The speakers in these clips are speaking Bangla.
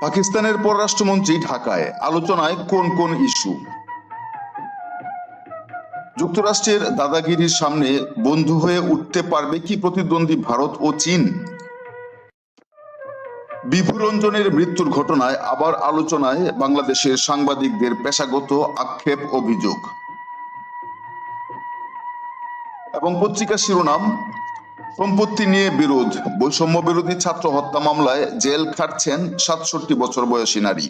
পাকিস্তানের পররাষ্ট্রমন্ত্রী ঢাকায় আলোচনায় কোন কোন ইস্যু? যুক্তরাষ্ট্রের দাদাগিরির সামনে বন্ধু হয়ে উঠতে পারবে কি প্রতিদ্বন্দ্বী ভারত ও চীন? বিভুরঞ্জনের মৃত্যুর ঘটনায় আবার আলোচনায় বাংলাদেশের সাংবাদিকদের পেশাগত আক্ষেপ, অভিযোগ। এবং পত্রিকা শিরোনাম সম্পত্তি নিয়ে বিরোধ। বৈষম্য বিরোধী ছাত্র হত্যা মামলায় জেল খাটছেন সাতষট্টি বছর বয়সী নারী।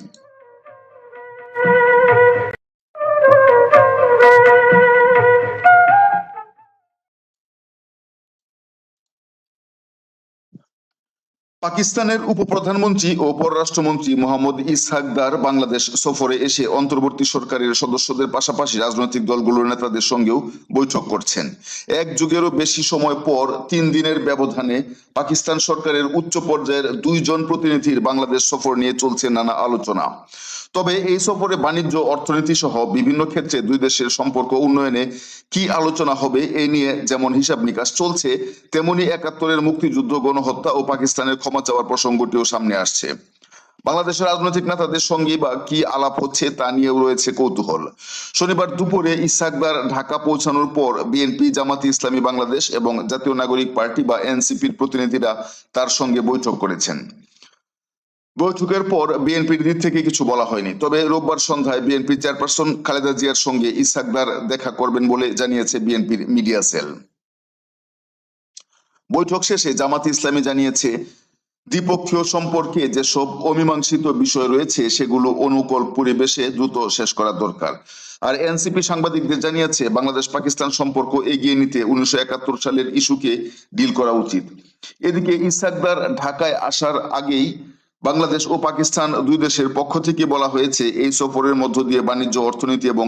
পাকিস্তানের উপপ্রধানমন্ত্রী ও পররাষ্ট্রমন্ত্রী মোহাম্মদ ইসহাকদার বাংলাদেশ সফরে এসে অন্তর্বর্তী সরকারের সদস্যদের পাশাপাশি রাজনৈতিক দলগুলোর নেতাদের সঙ্গেও বৈঠক করছেন। এক যুগেরও বেশি সময় পর তিন দিনের ব্যবধানে পাকিস্তান সরকারের উচ্চ পর্যায়ের দুইজন প্রতিনিধির বাংলাদেশ সফর নিয়ে চলছে নানা আলোচনা। তবে এই সফরে বাণিজ্য, অর্থনীতি সহ বিভিন্ন ক্ষেত্রে দুই দেশের সম্পর্ক উন্নয়নে কি আলোচনা হবে এই নিয়ে যেমন হিসাব নিকাশ চলছে, তেমনি একাত্তরের মুক্তিযুদ্ধ, গণহত্যা ও পাকিস্তানের ক্ষমা চাওয়ার প্রসঙ্গটিও সামনে আসছে। বাংলাদেশের রাজনৈতিক নেতাদের সঙ্গে বা কি আলাপ হচ্ছে তা নিয়েও রয়েছে কৌতূহল। শনিবার দুপুরে ইসাকদার ঢাকা পৌঁছানোর পর বিএনপি জামাতি ইসলামী বাংলাদেশ এবং জাতীয় নাগরিক পার্টি বা এনসিপির প্রতিনিধিরা তার সঙ্গে বৈঠক করেছেন। বৈঠকের পর বিএনপির দিক থেকে কিছু বলা হয়নি। তবে রোববার সন্ধ্যায় বিএনপি চেয়ারপারসন খালেদা জিয়ার সঙ্গে ইসাকদার দেখা করবেন বলে জানিয়েছে বিএনপির মিডিয়া সেল। বৈঠক শেষে জামাত ইসলামী জানিয়েছে দ্বিপক্ষীয় সম্পর্কে যেসব অমীমাংসিত বিষয় রয়েছে, সেগুলো অনুকূল পরিবেশে দ্রুত শেষ করা দরকার। আর এনসিপি সাংবাদিকদের জানিয়েছে বাংলাদেশ পাকিস্তান সম্পর্ক এগিয়ে নিতে উনিশশো একাত্তর সালের ইস্যুকে ডিল করা উচিত। এদিকে ইসাকদার ঢাকায় আসার আগেই বাংলাদেশ ও পাকিস্তান দুই দেশের পক্ষ থেকে বলা হয়েছে, এই সফরের মধ্য দিয়ে বাণিজ্য, অর্থনীতি এবং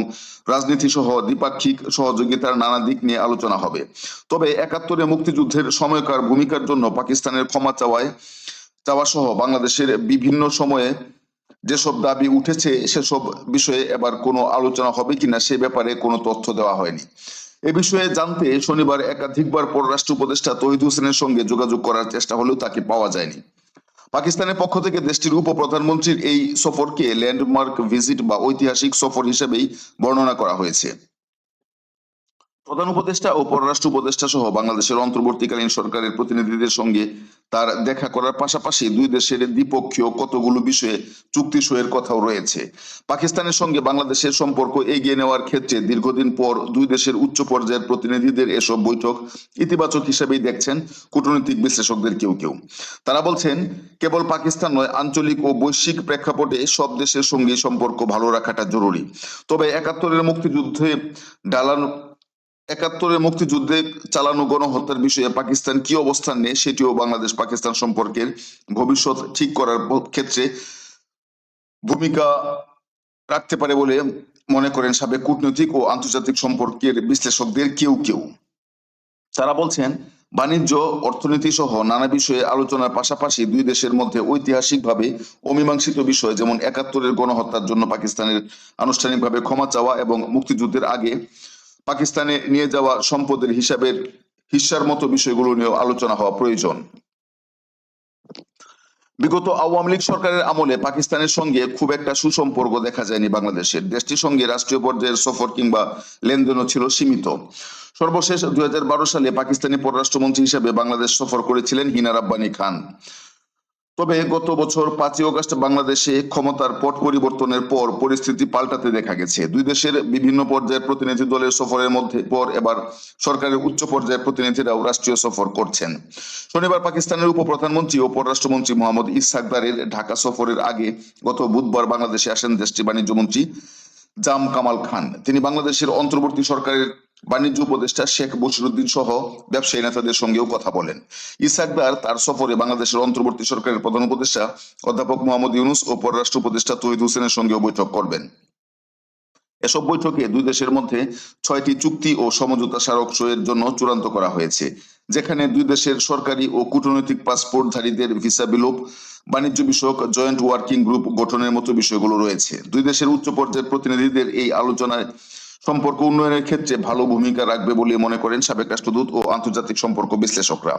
রাজনীতি সহ দ্বিপাক্ষিক সহযোগিতার নানা দিক নিয়ে আলোচনা হবে। তবে একাত্তরে মুক্তিযুদ্ধের সময়কার ভূমিকার জন্য পাকিস্তানের ক্ষমা চাওয়ায় চাওয়া সহ বাংলাদেশের বিভিন্ন সময়ে যেসব দাবি উঠেছে, সেসব বিষয়ে এবার কোনো আলোচনা হবে কিনা সে ব্যাপারে কোনো তথ্য দেওয়া হয়নি। এ বিষয়ে জানতে শনিবার একাধিকবার পররাষ্ট্র উপদেষ্টা তহিদ হোসেনের সঙ্গে যোগাযোগ করার চেষ্টা হলেও তাকে পাওয়া যায়নি। পাকিস্তানের পক্ষ থেকে দেশটির উপ প্রধানমন্ত্রীর এই সফরকে ল্যান্ডমার্ক ভিজিট বা ঐতিহাসিক সফর হিসেবেই বর্ণনা করা হয়েছে। প্রধান উপদেষ্টা ও পররাষ্ট্র উপদেষ্টা সহ বাংলাদেশের অন্তর্বর্তীকালীন সরকারের প্রতিনিধিদের সঙ্গে তার দেখা করার পাশাপাশি দুই দেশের দ্বিপক্ষীয় কতগুলো বিষয়ে চুক্তি সইয়ের কথাও রয়েছে। পাকিস্তানের সঙ্গে বাংলাদেশের সম্পর্ক এগিয়ে নেওয়ার ক্ষেত্রে দীর্ঘদিন পর দুই দেশের উচ্চ পর্যায়ের প্রতিনিধিদের এসব বৈঠক ইতিবাচক হিসেবেই দেখছেন কূটনৈতিক বিশ্লেষকদের কেউ কেউ। তারা বলছেন, কেবল পাকিস্তান নয়, আঞ্চলিক ও বৈশ্বিক প্রেক্ষাপটে সব দেশের সঙ্গে সম্পর্ক ভালো রাখাটা জরুরি। তবে একাত্তরের মুক্তিযুদ্ধে ডালানো একাত্তরের মুক্তিযুদ্ধে চালানো গণহত্যার বিষয়ে পাকিস্তান কি অবস্থান নেয় সেটিও বাংলাদেশ পাকিস্তান সম্পর্কের ভবিষ্যৎ ঠিক করার ক্ষেত্রে ভূমিকা রাখতে পারে বলে মনে করেন সাবেক কূটনৈতিক ও আন্তর্জাতিক সম্পর্কের বিশ্লেষকদের কেউ কেউ। তারা বলছেন, বাণিজ্য, অর্থনীতি সহ নানা বিষয়ে আলোচনার পাশাপাশি দুই দেশের মধ্যে ঐতিহাসিকভাবে অমীমাংসিত বিষয় যেমন একাত্তরের গণহত্যার জন্য পাকিস্তানের আনুষ্ঠানিকভাবে ক্ষমা চাওয়া এবং মুক্তিযুদ্ধের আগে পাকিস্তানে নিয়ে যাওয়া সম্পদের হিসাবের হিস্সার মতো বিষয়গুলো নিয়েও আলোচনা হওয়া প্রয়োজন। বিগত আওয়ামী লীগ সরকারের আমলে পাকিস্তানের সঙ্গে খুব একটা সুসম্পর্ক দেখা যায়নি বাংলাদেশের। দেশটির সঙ্গে রাষ্ট্রীয় পর্যায়ের সফর কিংবা লেনদেনও ছিল সীমিত। সর্বশেষ দুই হাজার বারো সালে পাকিস্তানি পররাষ্ট্রমন্ত্রী হিসেবে বাংলাদেশ সফর করেছিলেন হিনা রাব্বানি খান। তবে গত বছর পাঁচই অগস্ট বাংলাদেশে ক্ষমতার পট পরিবর্তনের পর পরিস্থিতি পাল্টাতে দেখা গেছে। দুই দেশের বিভিন্ন পর্যায়ের প্রতিনিধি দলের সফরের মধ্যে পর এবার সরকারের উচ্চ পর্যায়ের প্রতিনিধিরাও রাষ্ট্রীয় সফর করছেন। শনিবার পাকিস্তানের উপপ্রধানমন্ত্রী ও পররাষ্ট্রমন্ত্রী মোহাম্মদ ইসাকদারের ঢাকা সফরের আগে গত বুধবার বাংলাদেশে আসেন দেশটির বাণিজ্য মন্ত্রী জাম কামাল খান। তিনি বাংলাদেশের অন্তর্বর্তী সরকারের বাণিজ্য উপদেষ্টা শেখ বশিরুদ্দিন সহ ব্যবসায়ী নেতাদের সঙ্গেও কথা বলেন। ইসাকদার তার সফরে বাংলাদেশের অন্তর্বর্তী সরকারের প্রধান উপদেষ্টা অধ্যাপক মোহাম্মদ ইউনুস ও পররাষ্ট্র উপদেষ্টা তহিদ হোসেনের সঙ্গেও বৈঠক করবেন। এসব বৈঠকে দুই দেশের মধ্যে ছয়টি চুক্তি ও সমঝোতা স্মারক সইয়ের জন্য চূড়ান্ত করা হয়েছে, যেখানে দুই দেশের সরকারি ও কূটনৈতিক পাসপোর্টধারীদের ভিসা বিলোপ, বাণিজ্য বিষয়ক জয়েন্ট ওয়ার্কিং গ্রুপ গঠনের মতো বিষয়গুলো রয়েছে। দুই দেশের উচ্চ পর্যায়ের প্রতিনিধিদের এই আলোচনায় সম্পর্ক উন্নয়নের ক্ষেত্রে ভালো ভূমিকা রাখবে বলে মনে করেন সাবেক রাষ্ট্রদূত ও আন্তর্জাতিক সম্পর্ক বিশ্লেষকরা।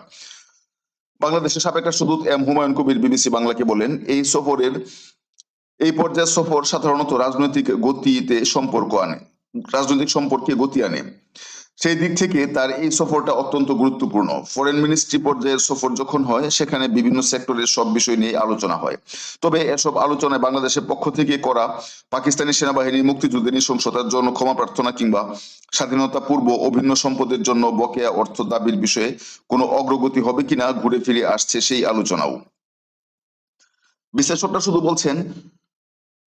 বাংলাদেশের সাবেক রাষ্ট্রদূত এম হুমায়ুন কবির বিবিসি বাংলাকে বলেন, এই সফরের, এই পর্যায়ের সফর সাধারণত রাজনৈতিক গতিতে সম্পর্ক আনে, রাজনৈতিক সম্পর্কে গতি আনে। সেই দিক থেকে তার এই সফরটা অত্যন্ত গুরুত্বপূর্ণ। ফরেন মিনিস্ট্রি পর্যায়ের সফর যখন হয়, সেখানে বিভিন্ন সেক্টরের সব বিষয় নিয়ে আলোচনা হয়। তবে এসব আলোচনায় বাংলাদেশের পক্ষ থেকে করা পাকিস্তানি সেনাবাহিনীর মুক্তিযুদ্ধের নৃশংসতার জন্য ক্ষমা প্রার্থনা কিংবা স্বাধীনতা পূর্ব অভিন্ন সম্পদের জন্য বকেয়া অর্থ দাবির বিষয়ে কোনো অগ্রগতি হবে কিনা ঘুরে ফিরে আসছে সেই আলোচনাও। বিশ্লেষকরা শুধু বলছেন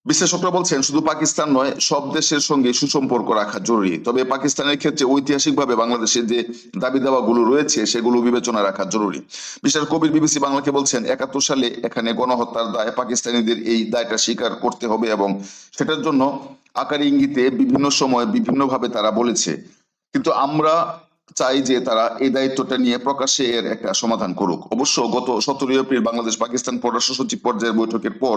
বিশ্লেষকরা বলছেন, শুধু পাকিস্তান নয়, সব দেশের সঙ্গে সুসম্পর্ক রাখা জরুরি। তবে পাকিস্তানের ক্ষেত্রে ঐতিহাসিকভাবে বাংলাদেশের যে দাবি দাওয়াগুলো রয়েছে, সেগুলো বিবেচনা রাখা জরুরি। বিশেষ কবির বিবিসি বাংলাকে বলছেন, একাত্তর সালে এখানে গণহত্যার দায় পাকিস্তানিদের এই দায়টা স্বীকার করতে হবে এবং সেটার জন্য আকার ইঙ্গিতে বিভিন্ন সময় বিভিন্নভাবে তারা বলেছে। কিন্তু আমরা চাই যে তারা এই দায়িত্বটা নিয়ে প্রকাশ্যে এর একটা সমাধান করুক। অবশ্য গত সতেরোই এপ্রিল বাংলাদেশ পাকিস্তান পররাষ্ট্র সচিব পর্যায়ের বৈঠকের পর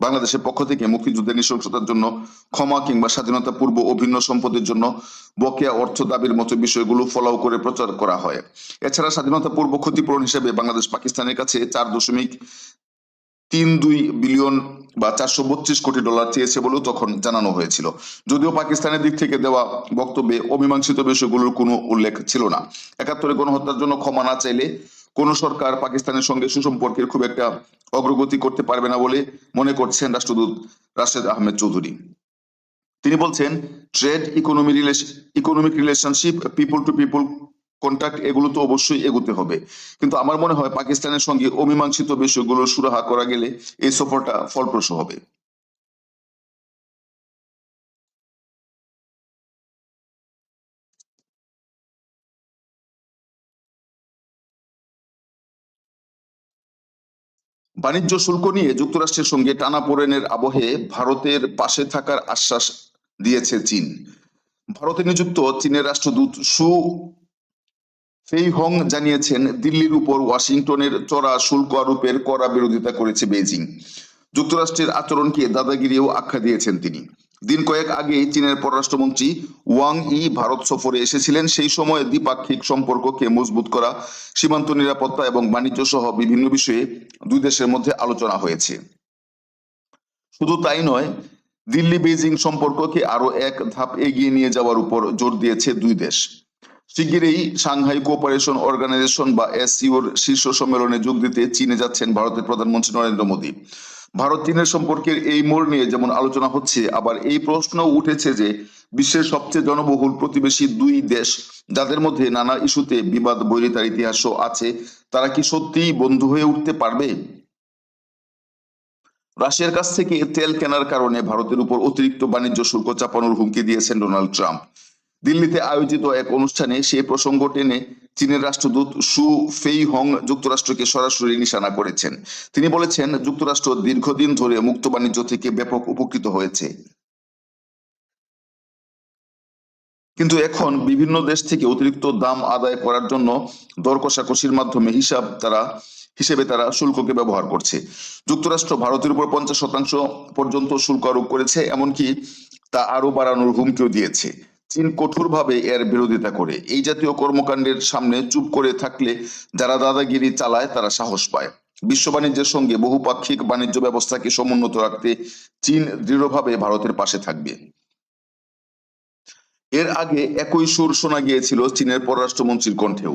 বাংলাদেশের পক্ষ থেকে মুক্তিযুদ্ধের নৃশংসতার জন্য ক্ষমা কিংবা স্বাধীনতা পূর্ব অভিন্ন সম্পদের জন্য বকেয়া অর্থ দাবির মতো বিষয়গুলো ফলাও করে প্রচার করা হয়। এছাড়া স্বাধীনতা পূর্ব ক্ষতিপূরণ হিসেবে বাংলাদেশ পাকিস্তানের কাছে চার দশমিক তিন দুই বিলিয়ন বা চারশো বত্রিশ কোটি ডলার চেয়েছে বলেও তখন জানানো হয়েছিল। যদিও পাকিস্তানের দিক থেকে দেওয়া বক্তব্যে অমীমাংসিত বিষয়গুলোর কোনো উল্লেখ ছিল না। একাত্তরে গণহত্যার জন্য ক্ষমা না চাইলে কোন সরকার পাকিস্তানের সঙ্গে সুসম্পর্কের খুব একটা অগ্রগতি করতে পারবে না বলে মনে করছেন রাষ্ট্রদূত রাশেদ আহমেদ চৌধুরী। তিনি বলছেন, trade economy relation economic relationship, people to people contact এগুলো তো অবশ্যই এগুতে হবে। কিন্তু আমার মনে হয় পাকিস্তানের সঙ্গে অমীমাংসিত বিষয়গুলো সুরাহা করা গেলে এই সফরটা ফলপ্রসূ হবে। বাণিজ্য শুল্ক নিয়ে যুক্তরাষ্ট্রের সঙ্গে টানাপোড়েনের আবহে ভারতের পাশে থাকার আশ্বাস দিয়েছে চীন। ভারতে নিযুক্ত চীনের রাষ্ট্রদূত সু ফেই হং জানিয়েছেন, দিল্লির উপর ওয়াশিংটনের চড়া শুল্ক আরোপের কড়া বিরোধিতা করেছে বেইজিং। যুক্তরাষ্ট্রের আচরণকে দাদাগিরিও আখ্যা দিয়েছেন তিনি। দিন কয়েক আগে চীনের পররাষ্ট্রমন্ত্রী ওয়াং ই ভারত সফরে এসেছিলেন। সেই সময় দ্বিপাক্ষিক সম্পর্ককে মজবুত করা, সীমান্ত নিরাপত্তা এবং বাণিজ্য সহ বিভিন্ন বিষয়ে দুই দেশের মধ্যে আলোচনা হয়েছে। শুধু তাই নয় দিল্লি বেইজিং সম্পর্ককে আরও এক ধাপ এগিয়ে নিয়ে যাওয়ার উপর জোর দিয়েছে দুই দেশ। শিগগিরই সাংহাই কোঅপারেশন অর্গানাইজেশন বা এসসিওর শীর্ষ সম্মেলনে যোগ দিতে চীনে যাচ্ছেন ভারতের প্রধানমন্ত্রী নরেন্দ্র মোদী। ভারত চীনের সম্পর্কের এই মোড় নিয়ে যেমন আলোচনা হচ্ছে, আবার এই প্রশ্ন উঠেছে যে বিশ্বের সবচেয়ে জনবহুল প্রতিবেশী দুই দেশ যাদের মধ্যে নানা ইস্যুতে বিবাদ, বৈরিতার ইতিহাসও আছে, তারা কি সত্যিই বন্ধু হয়ে উঠতে পারবে? রাশিয়ার কাছ থেকে তেল কেনার কারণে ভারতের উপর অতিরিক্ত বাণিজ্য শুল্ক চাপানোর হুমকি দিয়েছেন ডোনাল্ড ট্রাম্প। দিল্লিতে আয়োজিত এক অনুষ্ঠানে সেই প্রসঙ্গ টেনে চীনের রাষ্ট্রদূত সু ফেই হং যুক্তরাষ্ট্রকে সরাসরি নিশানা করেছেন। তিনি বলেছেন, যুক্তরাষ্ট্র দীর্ঘদিন ধরে মুক্ত বাণিজ্য থেকে ব্যাপক উপকৃত হয়েছে। কিন্তু এখন বিভিন্ন দেশ থেকে অতিরিক্ত দাম আদায় করার জন্য দর কষাকষির মাধ্যমে হিসাব তারা, হিসেবে তারা শুল্ককে ব্যবহার করছে। যুক্তরাষ্ট্র ভারতের উপর পঞ্চাশ শতাংশ পর্যন্ত শুল্ক আরোপ করেছে, এমনকি তা আরও বাড়ানোর হুমকিও দিয়েছে। চীন কঠোরভাবে এর বিরোধিতা করে। এই জাতীয় কর্মকাণ্ডের সামনে চুপ করে থাকলে যারা দাদাগিরি চালায়, তারা সাহস পায়। বিশ্ব বাণিজ্যের সঙ্গে বহুপাক্ষিক বাণিজ্য ব্যবস্থাকে সমুন্নত রাখতে চীন দৃঢ়ভাবে ভারতের পাশে থাকবে। এর আগে একই সুর শোনা গিয়েছিল চীনের পররাষ্ট্রমন্ত্রীর কণ্ঠেও।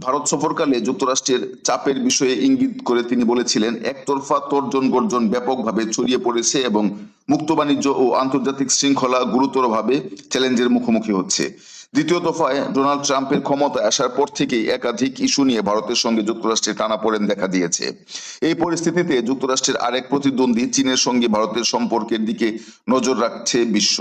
ভারত সফরকালে যুক্তরাষ্ট্রের চাপের বিষয়ে ইঙ্গিত করে তিনি বলেছিলেন, একতরফা তর্জন গর্জন ব্যাপকভাবে ছড়িয়ে পড়েছে এবং মুক্ত বাণিজ্য ও আন্তর্জাতিক শৃঙ্খলা গুরুতরভাবে চ্যালেঞ্জের মুখোমুখি হচ্ছে। দ্বিতীয় দফায় ডোনাল্ড ট্রাম্পের ক্ষমতায় আসার পর থেকেই একাধিক ইস্যু নিয়ে ভারতের সঙ্গে যুক্তরাষ্ট্রের টানাপোড়েন দেখা দিয়েছে। এই পরিস্থিতিতে যুক্তরাষ্ট্রের আরেক প্রতিদ্বন্দ্বী চীনের সঙ্গে ভারতের সম্পর্কের দিকে নজর রাখছে বিশ্ব।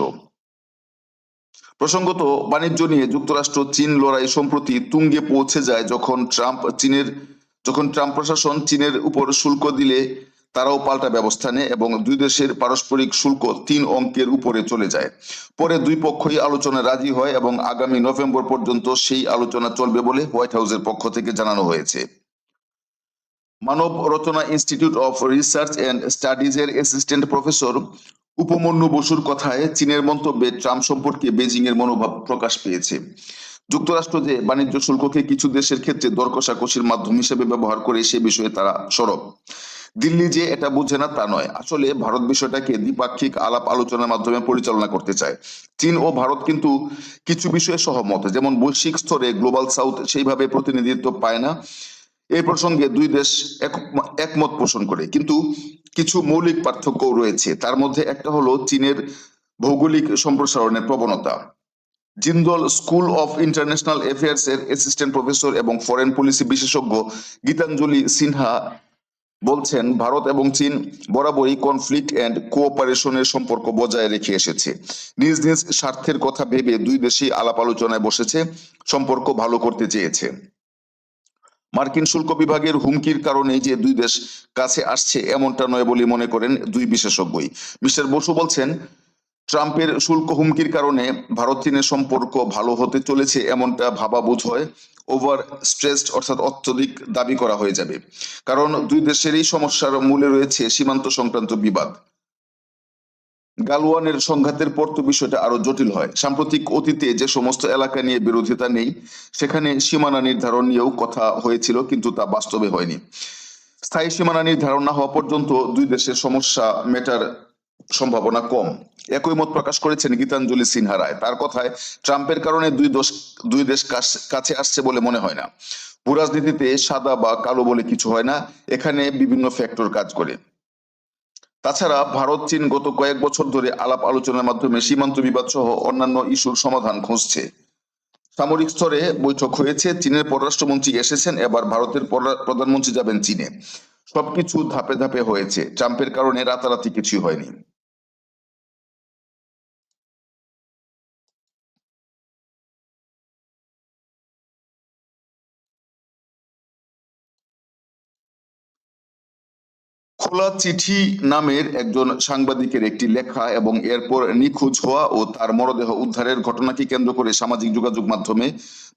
প্রসঙ্গত, বাণিজ্য নিয়ে যুক্তরাষ্ট্র চীন লড়াই সম্প্রতি তুঙ্গে পৌঁছে যায় যখন ট্রাম্প চীনের যখন ট্রাম্প প্রশাসন চীনের উপর শুল্ক দিলে তারাও পাল্টা ব্যবস্থা নেয় এবং দুই দেশের পারস্পরিক শুল্ক তিন অঙ্কের উপরে চলে যায়। পরে দুই পক্ষই আলোচনা রাজি হয় এবং আগামী নভেম্বর পর্যন্ত সেই আলোচনা চলবে বলে হোয়াইট হাউসের পক্ষ থেকে জানানো হয়েছে। Manav Rachna institute of research and স্টাডিজের assistant professor Upamanyu বসুর কথায় চীনের মন্তব্যে ট্রাম্প সম্পর্কে বেজিং এর মনোভাব প্রকাশ পেয়েছে। যুক্তরাষ্ট্র যে বাণিজ্য শুল্ককে কিছু দেশের ক্ষেত্রে দর কষাকষির মাধ্যম হিসেবে ব্যবহার করে সে বিষয়ে তারা সরব। দিল্লি যে এটা বুঝে না তা নয়। আসলে ভারত বিষয়টাকে দ্বিপাক্ষিক আলাপ আলোচনার মাধ্যমে পরিচালনা করতে চায়। চীন ও ভারত কিন্তু কিছু বিষয়ে সহমত, যেমন বৈশ্বিক স্তরে গ্লোবাল সাউথ সেইভাবে প্রতিনিধিত্ব পায় না। এই প্রসঙ্গে দুই দেশ একমত পোষণ করে। কিন্তু কিছু মৌলিক পার্থক্যও রয়েছে। তার মধ্যে একটা হলো চীনের ভৌগোলিক সম্প্রসারণের প্রবণতা। Jindal school of international affairs এর অ্যাসিস্ট্যান্ট প্রফেসর এবং ফরেন পলিসি বিশেষজ্ঞ গীতাঞ্জলি সিনহা বলছেন, ভারত এবং চীন বরাবরই কনফ্লিক্ট এন্ড কোঅপারেশনের সম্পর্ক বজায় রেখে এসেছে। নিজ নিজ স্বার্থের কথা ভেবে দুই দেশই আলাপ আলোচনায় বসেছে, সম্পর্ক ভালো করতে চেয়েছে। মার্কিন শুল্ক বিভাগের হুমকির কারণে যে দুই দেশ কাছে আসছে এমনটা নয় বলে মনে করেন দুই বিশেষজ্ঞই। মিস্টার বসু বলছেন, ট্রাম্পের শুল্ক হুমকির কারণে ভারত চীনের সম্পর্ক ভালো হতে চলেছে এমনটা ভাবা বোধ হয়। ওভার স্ট্রেসড অর্থাৎ অত্যধিক দাবি করা হয়ে যাবে। কারণ দুই দেশেরই সমস্যার মূলে রয়েছে সীমান্ত সংক্রান্ত বিবাদ। গালওয়ানের সংঘাতের পর তো বিষয়টা আরও জটিল হয়। সাম্প্রতিক অতীতে যে সমস্ত এলাকা নিয়ে বিরোধিতা নেই, সেখানে সীমানা নির্ধারণ নিয়েও কথা হয়েছিল, কিন্তু তা বাস্তবে হয়নি। স্থায়ী সীমানা নির্ধারণ না হওয়া পর্যন্ত দুই দেশের সমস্যা মেটার সম্ভাবনা কম। একই মত প্রকাশ করেছেন গীতাঞ্জলি সিনহা রায়। তার কথায়, ট্রাম্পের কারণে দুই দোষ, দুই দেশ কাছ- আসছে বলে মনে হয় না। ভূরাজনীতিতে সাদা বা কালো বলে কিছু হয় না। এখানে বিভিন্ন ফ্যাক্টর কাজ করে। তাছাড়া ভারত, চীন গত কয়েক বছর ধরে আলাপ আলোচনার মাধ্যমে সীমান্ত বিবাদ সহ অন্যান্য ইস্যুর সমাধান খুঁজছে। সামরিক স্তরে বৈঠক হয়েছে। চীনের পররাষ্ট্রমন্ত্রী এসেছেন। এবার ভারতের প্রধানমন্ত্রী যাবেন চীনে। সবকিছু ধাপে ধাপে হয়েছে। ট্রাম্পের কারণে রাতারাতি কিছুই হয়নি। খোলা চিঠি নামের একজন সাংবাদিকের একটি লেখা এবং এরপর নিখোঁজ হওয়া ও তার মরদেহ উদ্ধারের ঘটনাকে কেন্দ্র করে সামাজিক যোগাযোগ মাধ্যমে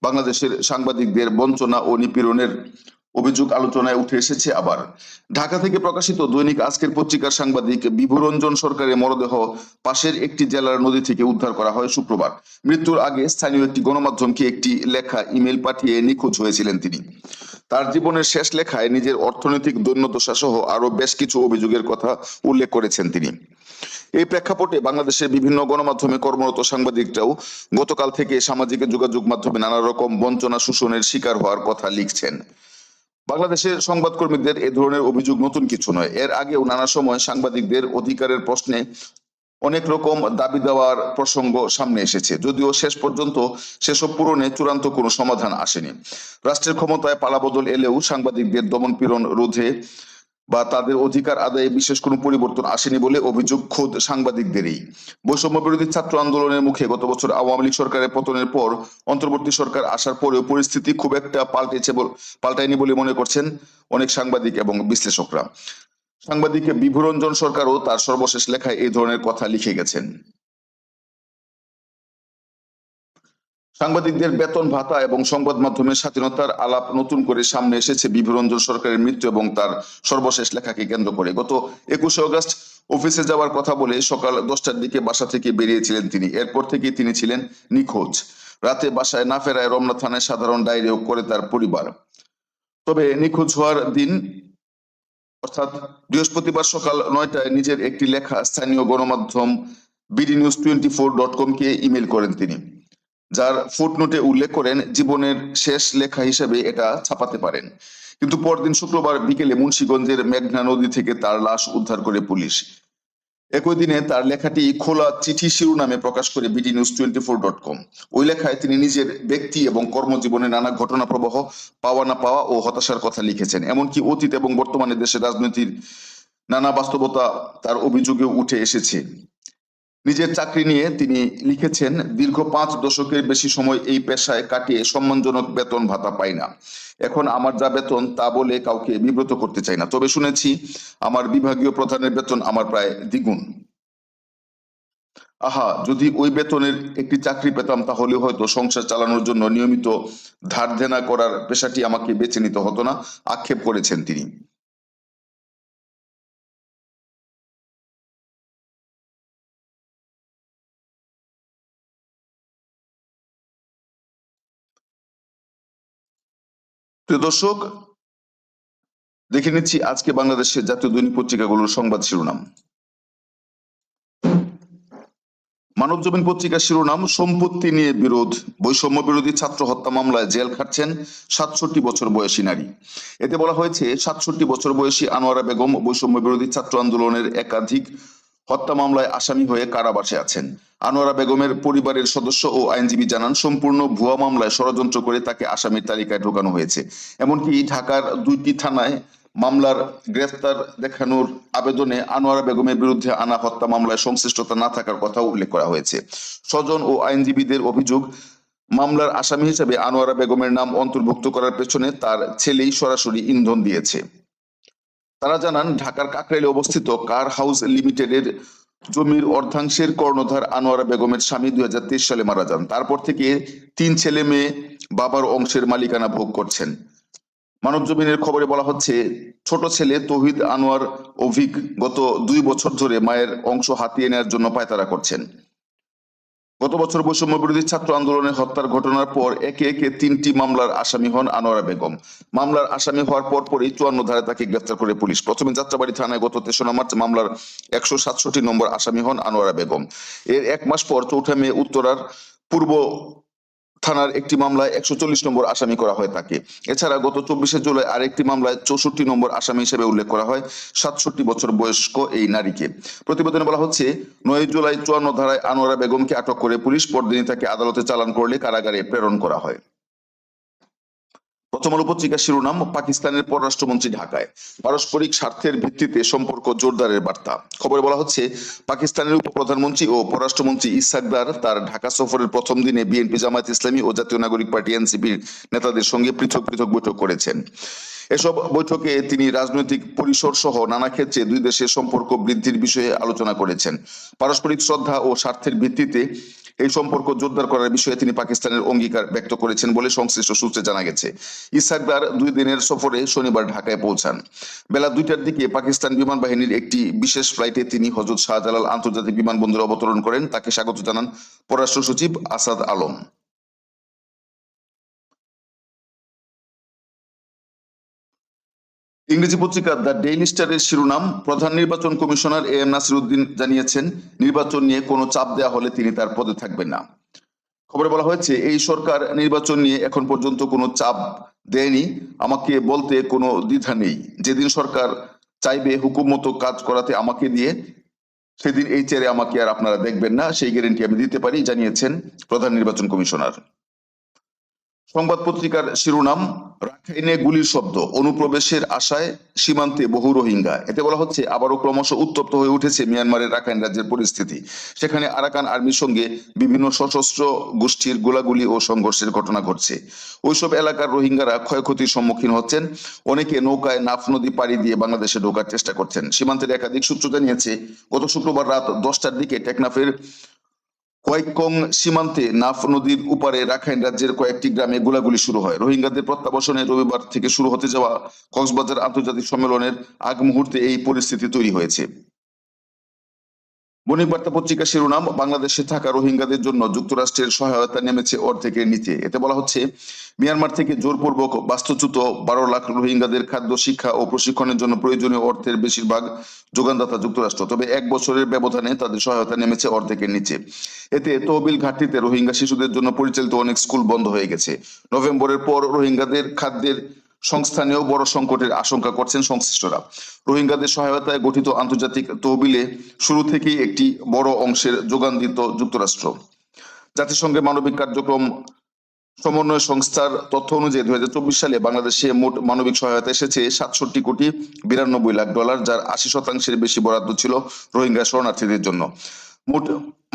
বাংলাদেশের সাংবাদিকদের বঞ্চনা ও নিপীড়নের অভিযোগ আলোচনায় উঠে এসেছে আবার। ঢাকা থেকে প্রকাশিত দৈনিক আজকের পত্রিকার সাংবাদিক বিভুরঞ্জন সরকারের মরদেহ পাশের একটি জেলার নদী থেকে উদ্ধার করা হয় শুক্রবার। মৃত্যুর আগে স্থানীয় একটি গণমাধ্যমকে একটি লেখা ইমেল পাঠিয়ে নিখোঁজ হয়েছিলেন তিনি। তার জীবনের শেষ লেখায় নিজের অর্থনৈতিক দৈন্যদশা সহ আরও বেশ কিছু অভিযোগের কথা উল্লেখ করেছেন তিনি। এই প্রেক্ষাপটে বাংলাদেশের বিভিন্ন গণমাধ্যমে কর্মরত সাংবাদিকরাও গতকাল থেকে সামাজিক যোগাযোগ মাধ্যমে নানা রকম বঞ্চনা শোষণের শিকার হওয়ার কথা লিখছেন। বাংলাদেশের সংবাদকর্মীদের এ ধরনের অভিযোগ নতুন কিছু নয়। এর আগেও নানা সময় সাংবাদিকদের অধিকারের প্রশ্নে অনেক রকম দাবি দেওয়ার প্রসঙ্গ সামনে এসেছে। যদিও শেষ পর্যন্ত সেসব পূরণে চূড়ান্ত কোনো সমাধান আসেনি। রাষ্ট্রের ক্ষমতায় পালাবদল এলেও সাংবাদিকদের দমন পীড়ন রোধে বা তাদের অধিকার আদায়ে বিশেষ কোনো পরিবর্তন আসেনি বলে অভিযোগ খোদ সাংবাদিকদেরই। বৈষম্য বিরোধী ছাত্র আন্দোলনের মুখে গত বছর আওয়ামী লীগ সরকারের পতনের পর অন্তর্বর্তী সরকার আসার পরেও পরিস্থিতি খুব একটা পাল্টেছে পাল্টায়নি বলে মনে করছেন অনেক সাংবাদিক এবং বিশ্লেষকরা। সাংবাদিক বিভুরঞ্জন সরকারও তার সর্বশেষ লেখায় এই ধরনের কথা লিখে গেছেন। সাংবাদিকদের বেতন ভাতা এবং সংবাদ মাধ্যমের স্বাধীনতার আলাপ নতুন করে সামনে এসেছে বিভুরঞ্জন সরকারের মৃত্যু এবং তার সর্বশেষ লেখাকে কেন্দ্র করে। গত একুশে অগস্ট অফিসে যাওয়ার কথা বলে সকাল দশটার দিকে বাসা থেকে বেরিয়েছিলেন তিনি। এরপর থেকে তিনি ছিলেন নিখোঁজ। রাতে বাসায় না ফেরায় রমনা থানায় সাধারণ ডায়েরিও করে তার পরিবার। তবে নিখোঁজ হওয়ার দিন অর্থাৎ বৃহস্পতিবার সকাল নয়টায় নিজের একটি লেখা স্থানীয় গণমাধ্যম BD news twenty four dot কমকে ইমেল করেন তিনি, যার ফুটনোটে উল্লেখ করেন, জীবনের শেষ লেখা হিসেবে এটা ছাপাতে পারেন। কিন্তু পরদিন শুক্রবার বিকেলে মুন্সিগঞ্জের মেঘনা নদী থেকে তার লাশ উদ্ধার করে পুলিশ। একই দিনে তার লেখাটি খোলা চিঠি শিরোনামে প্রকাশ করে BD news twenty four dot com ওই লেখায় তিনি নিজের ব্যক্তি এবং কর্মজীবনে নানা ঘটনা প্রবাহ পাওয়া না পাওয়া ও হতাশার কথা লিখেছেন। এমনকি অতীত এবং বর্তমানে দেশের রাজনীতির নানা বাস্তবতা তার অভিযোগে উঠে এসেছে। নিজের চাকরি নিয়ে তিনি লিখেছেন, দীর্ঘ পাঁচ দশকের বেশি সময় এই পেশায় কাটিয়ে সম্মানজনক বেতন ভাতা পাই না। এখন আমার যা বেতন তা বলে কাউকে বিব্রত করতে চাই না। তবে শুনেছি, আমার বিভাগীয় প্রধানের বেতন আমার প্রায় দ্বিগুণ। আহা, যদি ওই বেতনের একটি চাকরি পেতাম, তাহলে হয়তো সংসার চালানোর জন্য নিয়মিত ধার দেনা করার পেশাটি আমাকে বেছে নিতে হতো না। আক্ষেপ করেছেন তিনি। দর্শক, দেখে নিচ্ছি আজকে বাংলাদেশের জাতীয় দৈনিক পত্রিকাগুলোর সংবাদ শিরোনাম। মানব জমিন পত্রিকার শিরোনাম, সম্পত্তি নিয়ে বিরোধ, বৈষম্য বিরোধী ছাত্র হত্যা মামলায় জেল খাটছেন সাতষট্টি বছর বয়সী নারী। এতে বলা হয়েছে, সাতষট্টি বছর বয়সী আনোয়ারা বেগম বৈষম্য বিরোধী ছাত্র আন্দোলনের একাধিক হত্যা মামলায় আসামি হয়ে কারাবাসে আছেন। আনোয়ারা বেগমের পরিবারের সদস্য ও আইনজীবী জানান, সম্পূর্ণ ভুয়া মামলায় ষড়যন্ত্র করে তাকে আসামির তালিকায় ঢোকানো হয়েছে। এমনকি ঢাকার দুইটি থানায় মামলার গ্রেফতার দেখানোর আবেদনে আনোয়ারা বেগমের বিরুদ্ধে আনা হত্যা মামলায় সংশ্লিষ্টতা না থাকার কথাও উল্লেখ করা হয়েছে। স্বজন ও আইনজীবীদের অভিযোগ, মামলার আসামি হিসেবে আনোয়ারা বেগমের নাম অন্তর্ভুক্ত করার পেছনে তার ছেলেই সরাসরি ইন্ধন দিয়েছে। তারা জানান, ঢাকার কাকরাইলে অবস্থিত কার হাউস লিমিটেডের জমির অর্ধাংশের কর্ণধার আনোয়ারা বেগমের স্বামী দুই সালে মারা যান। তারপর থেকে তিন ছেলে মেয়ে বাবার অংশের মালিকানা ভোগ করছেন। মানব জমিনের খবরে বলা হচ্ছে, ছোট ছেলে তৌহিদ আনোয়ার অভিক গত দুই বছর ধরে মায়ের অংশ হাতিয়ে নেওয়ার জন্য পায়তারা করছেন। গত বছর বৈষম্য বিরোধী ছাত্র আন্দোলনে হত্যার ঘটনার পর একে একে তিনটি মামলার আসামি হন আনোয়ারা বেগম। মামলার আসামি হওয়ার পর পরই চুয়ান্ন ধারে তাকে গ্রেফতার করে পুলিশ। প্রথমে যাত্রাবাড়ি থানায় গত তেসরা মার্চ মামলার একশো সাতষট্টি নম্বর আসামি হন আনোয়ারা বেগম। এর এক মাস পর চৌঠা মে উত্তরার পূর্ব থানার একটি মামলায় একশো চল্লিশ নম্বর আসামি করা হয় তাকে এছাড়া গত চব্বিশে জুলাই আরেকটি মামলায় চৌষট্টি নম্বর আসামি হিসেবে উল্লেখ করা হয়, সাতষট্টি বছর বয়স্ক এই নারীকে। প্রতিবেদনে বলা হচ্ছে, নয় জুলাই চুয়ান্ন ধারায় আনোয়ারা বেগমকে আটক করে পুলিশ পরদিনই তাকে আদালতে চালান করলে কারাগারে প্রেরণ করা হয়। প্রথম আলো পত্রিকার শিরোনাম, পাকিস্তানের পররাষ্ট্রমন্ত্রী ঢাকায়। পারস্পরিক স্বার্থের ভিত্তিতে সম্পর্ক জোরদারের বার্তা। খবরে বলা হচ্ছে, পাকিস্তানের উপপ্রধানমন্ত্রী ও পররাষ্ট্রমন্ত্রী ইসাকদার তার ঢাকা সফরের প্রথম দিনে বিএনপি জামায়াত ইসলামী ও জাতীয় নাগরিক পার্টি এনসিপির নেতাদের সঙ্গে পৃথক পৃথক বৈঠক করেছেন। এসব বৈঠকে তিনি রাজনৈতিক পরিসর সহ নানা ক্ষেত্রে দুই দেশের সম্পর্ক বৃদ্ধির বিষয়ে আলোচনা করেছেন। পারস্পরিক শ্রদ্ধা ও স্বার্থের ভিত্তিতে এই সম্পর্ক জোরদার করার বিষয়ে তিনি পাকিস্তানের অঙ্গীকার ব্যক্ত করেছেন বলে সংশ্লিষ্ট সূত্রে জানা গেছে। ইসাকদার দুই দিনের সফরে শনিবার ঢাকায় পৌঁছান। বেলা দুইটার দিকে পাকিস্তান বিমান বাহিনীর একটি বিশেষ ফ্লাইটে তিনি হজরত শাহজালাল আন্তর্জাতিক বিমানবন্দরে অবতরণ করেন। তাকে স্বাগত জানান পররাষ্ট্র সচিব আসাদ আলম। ইংরেজি পত্রিকা দ্য ডেইলি স্টারের শিরোনাম প্রধান নির্বাচন commissioner A M Nasir Uddin জানিয়েছেন, নির্বাচন নিয়ে কোনো চাপ দেওয়া হলে তিনি তার পদে থাকবেন না। খবরে বলা হয়েছে, এই সরকার নির্বাচন নিয়ে এখন পর্যন্ত কোনো চাপ দেয়নি। আমাকে বলতে কোনো দ্বিধা নেই। যেদিন সরকার চাইবে হুকুম মতো কাজ করাতে আমাকে দিয়ে, সেদিন এই চেয়ারে আমাকে আর আপনারা দেখবেন না। সেই গ্যারেন্টি আমি দিতে পারি, জানিয়েছেন প্রধান নির্বাচন কমিশনার। সংবাদ পত্রিকার শিরোনাম, রাখাইনে গুলির শব্দ, অনুপ্রবেশের আশায় সীমান্তে বহু রোহিঙ্গা। এতে বলা হচ্ছে, আবারও ক্রমশ উত্তপ্ত হয়ে উঠেছে মিয়ানমারের রাখাইন রাজ্যের পরিস্থিতি। সেখানে আরাকান আর্মির সঙ্গে বিভিন্ন সশস্ত্র গোষ্ঠীর গোলাগুলি ও সংঘর্ষের ঘটনা ঘটছে। ওইসব এলাকার রোহিঙ্গারা ক্ষয়ক্ষতির সম্মুখীন হচ্ছেন। অনেকে নৌকায় নাফ নদী পাড়ি দিয়ে বাংলাদেশে ঢোকার চেষ্টা করছেন। সীমান্তের একাধিক সূত্র জানিয়েছে, গত শুক্রবার রাত দশটার দিকে টেকনাফের কয়েকং সীমান্তে নাফ নদীর উপারে রাখাইন রাজ্যের কয়েকটি গ্রামে গোলাগুলি শুরু হয়। রোহিঙ্গাদের প্রত্যাবাসনে রবিবার থেকে শুরু হতে যাওয়া কক্সবাজার আন্তর্জাতিক সম্মেলনের আগ মুহূর্তে এই পরিস্থিতি তৈরি হয়েছে। বণিক বার্তা পত্রিকা শিরোনাম, বাংলাদেশে থাকা রোহিঙ্গাদের জন্য যুক্তরাষ্ট্রের সহায়তা নেমেছে অর্ধেকের নিচে। এতে বলা হচ্ছে, মিয়ানমার থেকে জোরপূর্বক বাস্তুচ্যুত বারো লাখ রোহিঙ্গাদের খাদ্য, শিক্ষা ও প্রশিক্ষণের জন্য প্রয়োজনীয় অর্থের বেশিরভাগ যোগানদাতা যুক্তরাষ্ট্র। তবে এক বছরের ব্যবধানে তাদের সহায়তা নেমেছে অর্ধেকের নিচে। এতে তহবিল ঘাটতিতে রোহিঙ্গা শিশুদের জন্য পরিচালিত অনেক স্কুল বন্ধ হয়ে গেছে। নভেম্বরের পর রোহিঙ্গাদের খাদ্যের সংস্থানেও বড় সংকটের আশঙ্কা করছেন সংশ্লিষ্টরা। রোহিঙ্গাদের সহায়তায় গঠিত আন্তর্জাতিক তহবিলে শুরু থেকেই একটি বড় অংশের যোগান দিত যুক্তরাষ্ট্র। জাতিসংঘের মানবিক কার্যক্রম সমন্বয় সংস্থার তথ্য অনুযায়ী দুই হাজার চব্বিশ সালে বাংলাদেশে মোট মানবিক সহায়তা এসেছে সাতষট্টি কোটি বিরানব্বই লাখ ডলার, যার আশি শতাংশের বেশি বরাদ্দ ছিল রোহিঙ্গা শরণার্থীদের জন্য। মোট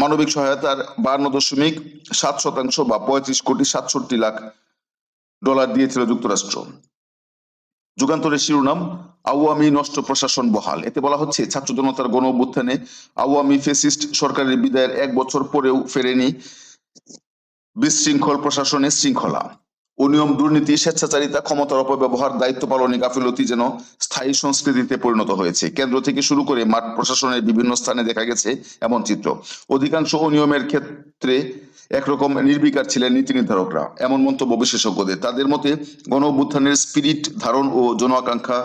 মানবিক সহায়তার বান্ন দশমিক সাত শতাংশ বা পঁয়ত্রিশ কোটি সাতষট্টি লাখ ডলার দিয়েছিল যুক্তরাষ্ট্র। যুগান্তরের শিরোনাম, আওয়ামী নষ্ট প্রশাসন বহাল। এতে বলা হচ্ছে, ছাত্র জনতার গণ অভ্যুত্থানে আওয়ামী ফেসিস্ট সরকারের বিদায়ের এক বছর পরেও ফেরেনি বিশৃঙ্খল প্রশাসনের শৃঙ্খলা। অনিয়ম, দুর্নীতি, স্বেচ্ছাচারিতা, ক্ষমতার অপব্যবহার, দায়িত্ব পালনে গাফিলতি যেন স্থায়ী সংস্কৃতিতে পরিণত হয়েছে। কেন্দ্র থেকে শুরু করে মাঠ প্রশাসনের বিভিন্ন স্থানে দেখা গেছে এমন চিত্র। অধিকাংশ অনিয়মের ক্ষেত্রে একরকম নির্বিকার ছিলেন নীতি নির্ধারকরা। এমন মন্তব্য বিশেষজ্ঞদের। তাদের মতে গণ স্পিরিট ধারণ ও জন আকাঙ্ক্ষা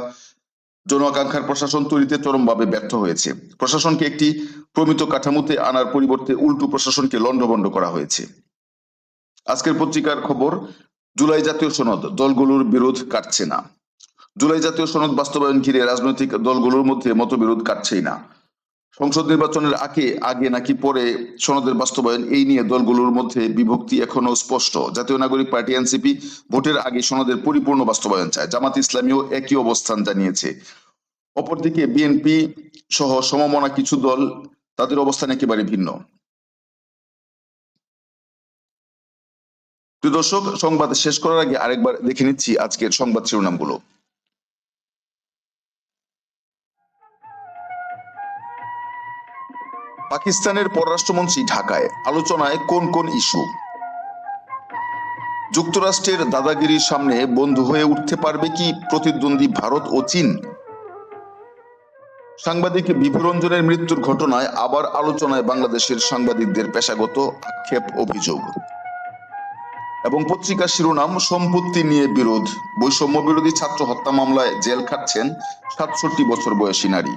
জন আকাঙ্ক্ষার প্রশাসন তৈরিতে চরমভাবে ব্যর্থ হয়েছে। প্রশাসনকে একটি প্রমিত কাঠামোতে আনার পরিবর্তে উল্টো প্রশাসনকে লণ্ডভণ্ড করা হয়েছে। আজকের পত্রিকার খবর জুলাই জাতীয় সনদ, দলগুলোর বিরোধ কাটছে না। জুলাই জাতীয় সনদ বাস্তবায়ন ঘিরে রাজনৈতিক দলগুলোর মধ্যে মতবিরোধ কাটছেই না। সংসদ নির্বাচনের আগে আগে নাকি পরে সনদের বাস্তবায়ন এই নিয়ে দলগুলোর মধ্যে বিভক্তি এখনও স্পষ্ট। জাতীয় নাগরিক পার্টি এনসিপি ভোটের আগে সনদের পরিপূর্ণ বাস্তবায়ন চায়। জামাত ইসলামীও একই অবস্থান জানিয়েছে। অপরদিকে বিএনপি সহ সমমনা কিছু দল তাদের অবস্থান একেবারে ভিন্ন। প্রিয় দর্শক, সংবাদ শেষ করার আগে আরেকবার দেখে নিচ্ছি আজকের সংবাদ শিরোনামগুলো। পাকিস্তানের পররাষ্ট্রমন্ত্রী ঢাকায় আলোচনায় কোন কোন ইস্যু? যুক্তরাষ্ট্রের দাদাগিরির সামনে বন্ধু হয়ে উঠতে পারবে কি প্রতিদ্বন্দ্বী ভারত ও চীন? সাংবাদিক বিভুরঞ্জনের মৃত্যুর ঘটনায় আবার আলোচনায় বাংলাদেশের সাংবাদিকদের পেশাগত আক্ষেপ অভিযোগ। এবং পত্রিকার শিরোনাম, সম্পত্তি নিয়ে বিরোধ। বৈষম্য বিরোধী ছাত্র হত্যা মামলায় জেল খাটছেন সাতষট্টি বছর বয়সী নারী।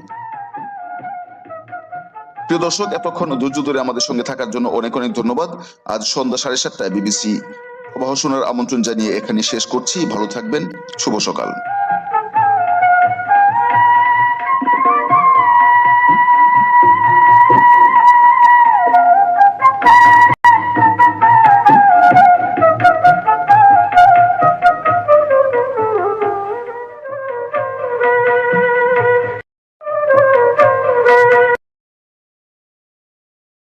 প্রিয় দর্শক, এতক্ষণ ধৈর্য ধরে আমাদের সঙ্গে থাকার জন্য অনেক অনেক ধন্যবাদ। আজ সন্ধ্যা সাড়ে সাতটায় বিবিসি সভা শোনার আমন্ত্রণ জানিয়ে এখানে শেষ করছি। ভালো থাকবেন। শুভ সকাল।